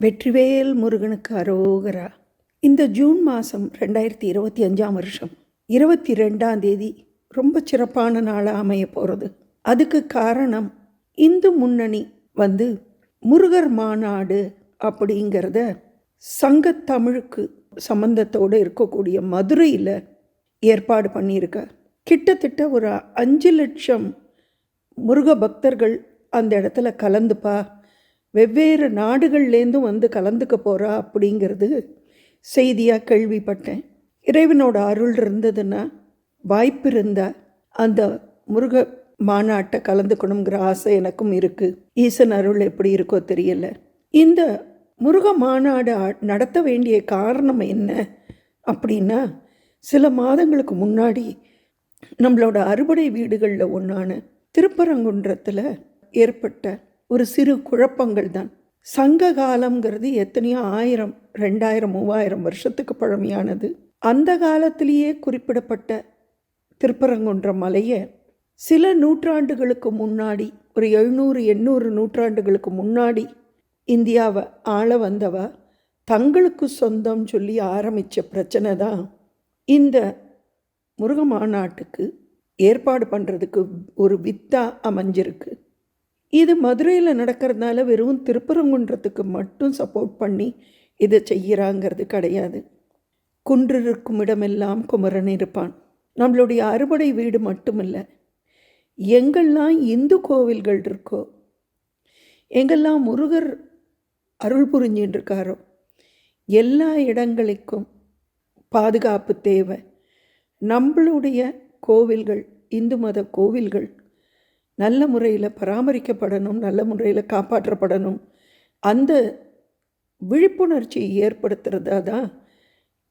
வெற்றிவேல் முருகனுக்கு அரோகரா. இந்த ஜூன் மாதம் ரெண்டாயிரத்தி இருபத்தி அஞ்சாம் வருஷம் இருபத்தி ரெண்டாம் தேதி ரொம்ப சிறப்பான நாளாக அமைய போகிறது அதுக்கு காரணம் இந்து முன்னணி வந்து முருகர் மாநாடு அப்படிங்கிறத சங்கத்தமிழுக்கு சம்பந்தத்தோடு இருக்கக்கூடிய மதுரையில் ஏற்பாடு பண்ணியிருக்க கிட்டத்தட்ட ஒரு அஞ்சு லட்சம் முருக பக்தர்கள் அந்த இடத்துல கலந்துப்பா வெவ்வேறு நாடுகள்லேருந்தும் வந்து கலந்துக்க போகிறா அப்படிங்கிறது செய்தியாக கேள்விப்பட்டேன். இறைவனோட அருள் இருந்ததுன்னா வாய்ப்பு இருந்தால் அந்த முருக மாநாட்டை கலந்துக்கணுங்கிற ஆசை எனக்கும் இருக்குது ஈசன் அருள் எப்படி இருக்கோ தெரியல. இந்த முருக மாநாடு நடத்த வேண்டிய காரணம் என்ன அப்படின்னா சில மாதங்களுக்கு முன்னாடி நம்மளோட அறுபடை வீடுகளில் ஒன்றான திருப்பரங்குன்றத்தில் ஏற்பட்ட ஒரு சிறு குழப்பங்கள் தான். சங்க காலம்ங்கிறது எத்தனையோ ஆயிரம் ரெண்டாயிரம் மூவாயிரம் வருஷத்துக்கு பழமையானது. அந்த காலத்திலேயே குறிப்பிடப்பட்ட திருப்பரங்குன்ற மலையை சில நூற்றாண்டுகளுக்கு முன்னாடி ஒரு எழுநூறு எண்ணூறு நூற்றாண்டுகளுக்கு முன்னாடி இந்தியாவை ஆள வந்தவ தங்களுக்கு சொந்தம் சொல்லி ஆரம்பித்த பிரச்சனை தான் இந்த முருக மாநாட்டுக்கு ஏற்பாடு பண்ணுறதுக்கு ஒரு வித்தாக அமைஞ்சிருக்கு. இது மதுரையில் நடக்கிறதுனால வெறும் திருப்பரங்குன்றத்துக்கு மட்டும் சப்போர்ட் பண்ணி இதை செய்கிறாங்கிறது கிடையாது. குன்றிருக்கும் இடமெல்லாம் குமரன் இருப்பான். நம்மளுடைய அறுபடை வீடு மட்டுமில்லை. எங்கெல்லாம் இந்து கோவில்கள் இருக்கோ எங்கெல்லாம் முருகர் அருள் புரிஞ்சின்னு இருக்காரோ எல்லா இடங்களுக்கும் பாதுகாப்பு தேவை. நம்மளுடைய கோவில்கள் இந்து மத கோவில்கள் நல்ல முறையில் பராமரிக்கப்படணும் நல்ல முறையில் காப்பாற்றப்படணும். அந்த விழிப்புணர்ச்சியை ஏற்படுத்துகிறதா தான்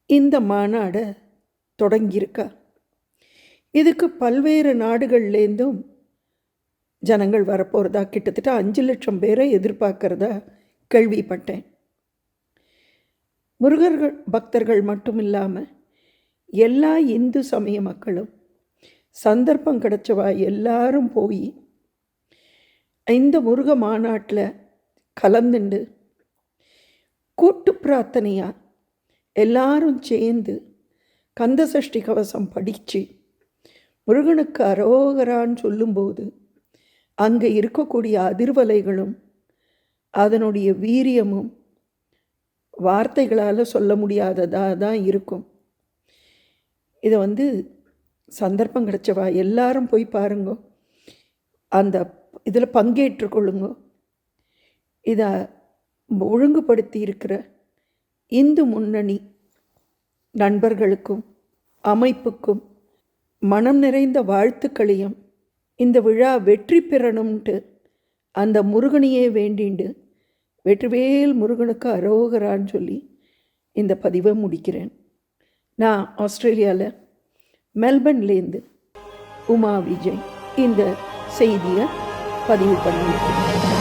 இந்த மாநாடை தொடங்கியிருக்கா. இதுக்கு பல்வேறு நாடுகள்லேருந்தும் ஜனங்கள் வரப்போகிறதா கிட்டத்தட்ட அஞ்சு லட்சம் பேரை எதிர்பார்க்கறதா கேள்விப்பட்டேன். முருகர்கள் பக்தர்கள் மட்டும் இல்லாமல் எல்லா இந்து சமய மக்களும் சந்தர்ப்பம் கிடைச்சவா? எல்லாரும் போய் இந்த முருக மாநாட்டில் கலந்துண்டு கூட்டு பிரார்த்தனையாக எல்லாரும் சேர்ந்து கந்த சஷ்டி கவசம் படித்து முருகனுக்கு அரோகரான்னு சொல்லும்போது அங்கே இருக்கக்கூடிய அதிர்வலைகளும் அதனுடைய வீரியமும் வார்த்தைகளால் சொல்ல முடியாததாக தான் இருக்கும். இதை வந்து சந்தர்ப்பம் கிடைச்சவா? எல்லாரும் போய் பாருங்க. அந்த இதில் பங்கேற்று கொள்ளுங்க இதை ஒழுங்குபடுத்தி இருக்கிற இந்து முன்னணி நண்பர்களுக்கும் அமைப்புக்கும் மனம் நிறைந்த வாழ்த்துக்களையும் இந்த விழா வெற்றி பெறணும்ன்ட்டு அந்த முருகனையே வேண்டிண்டு வெற்றிவேல் முருகனுக்கு அரோகரான்னு சொல்லி இந்த பதிவை முடிக்கிறேன். நான் ஆஸ்திரேலியாவில் மெல்பர்ன்லேருந்து உமா விஜய் இந்த செய்தியை பதிவு பண்ணியிருக்கேன்